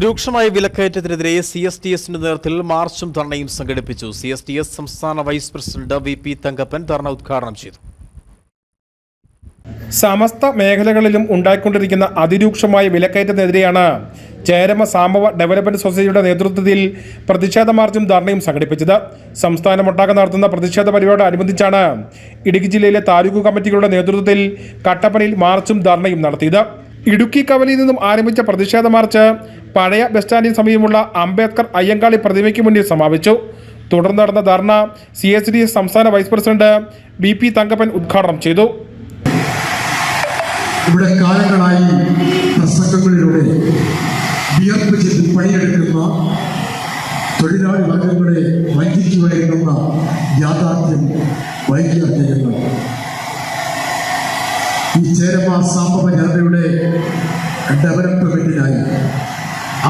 രൂക്ഷമായ വിലക്കയറ്റത്തിനെതിരെ C S T എസിന്റെ നേതൃത്വത്തിൽ മാർച്ചും ധർണയും സംഘടിപ്പിച്ചു. സി എസ് ടി എസ് സംസ്ഥാന vice president V P Thankappan dharna ഉദ്ഘാടനം ചെയ്തു. സമസ്ത മേഖലകളിലും ഉണ്ടായിക്കൊണ്ടിരിക്കുന്ന അതിരൂക്ഷമായ വിലക്കയറ്റത്തിനെതിരെയാണ് ചേരമ സാമ്പവ ഡെവലപ്മെന്റ് സൊസൈറ്റിയുടെ നേതൃത്വത്തിൽ പ്രതിഷേധ മാർച്ചും ധർണയും സംഘടിപ്പിച്ചത്. സംസ്ഥാനമൊട്ടാകെ നടത്തുന്ന പ്രതിഷേധ പരിപാടി പരിപാടിയോടനുബന്ധിച്ചാണ് ഇടുക്കി ജില്ലയിലെ താലൂക്ക് കമ്മിറ്റികളുടെ നേതൃത്വത്തിൽ കട്ടപ്പനയിൽ മാർച്ചും ധർണയും നടത്തിയത്. ഇടുക്കി കവലയിൽ നിന്നും ആരംഭിച്ച പ്രതിഷേധ മാർച്ച് പഴയ ബസ് സ്റ്റാൻഡിന് സമീപമുള്ള അംബേദ്കർ അയ്യങ്കാളി പ്രതിമയ്ക്ക് മുന്നിൽ സമാപിച്ചു. തുടർന്ന് നടന്ന ധർണ സി എസ് ഡി സംസ്ഥാന vice president B P Thankappan ഉദ്ഘാടനം ചെയ്തു. ഇവിടെ കാലങ്ങളായി പ്രസംഗങ്ങളിലൂടെ വിയർപ്പ് ചെയ്ത് പണിയെടുക്കുന്ന തൊഴിലാളി വർഗങ്ങളെ വഞ്ചിക്കുമായിരുന്ന യാഥാർത്ഥ്യം വൈകിയാക്കിയിരുന്നു ഈ ചേരമാ സാമ്പവ ജനതയുടെ ഡെവലപ്മെന്റിനായി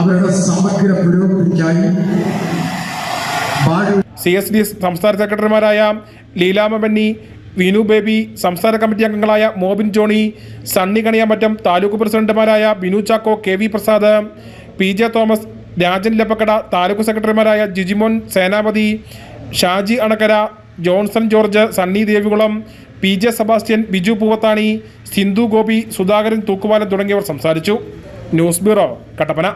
അവരുടെ സമഗ്ര പുരോഗതിക്കായി സി എസ് ഡി എസ് സംസ്ഥാന സെക്രട്ടറിമാരായ ലീലാമ ബെന്നി വിനു ബേബി സംസ്ഥാന കമ്മിറ്റി അംഗങ്ങളായ മോബിൻ ജോണി സണ്ണി കണിയാമറ്റം താലൂക്ക് പ്രസിഡന്റുമാരായ Binu Chacko K V Prasad P J Thomas Rajan Lappakkada taluk സെക്രട്ടറിമാരായ ജിജിമോൻ സേനാപതി ഷാജി അണക്കര ജോൺസൺ ജോർജ് സണ്ണി ദേവികുളം പി ജെ സെബാസ്റ്റ്യൻ ബിജു പൂവത്താണി സിന്ധു ഗോപി സുധാകരൻ തൂക്കുവാലൻ തുടങ്ങിയവർ സംസാരിച്ചു. News bureau Kattappana.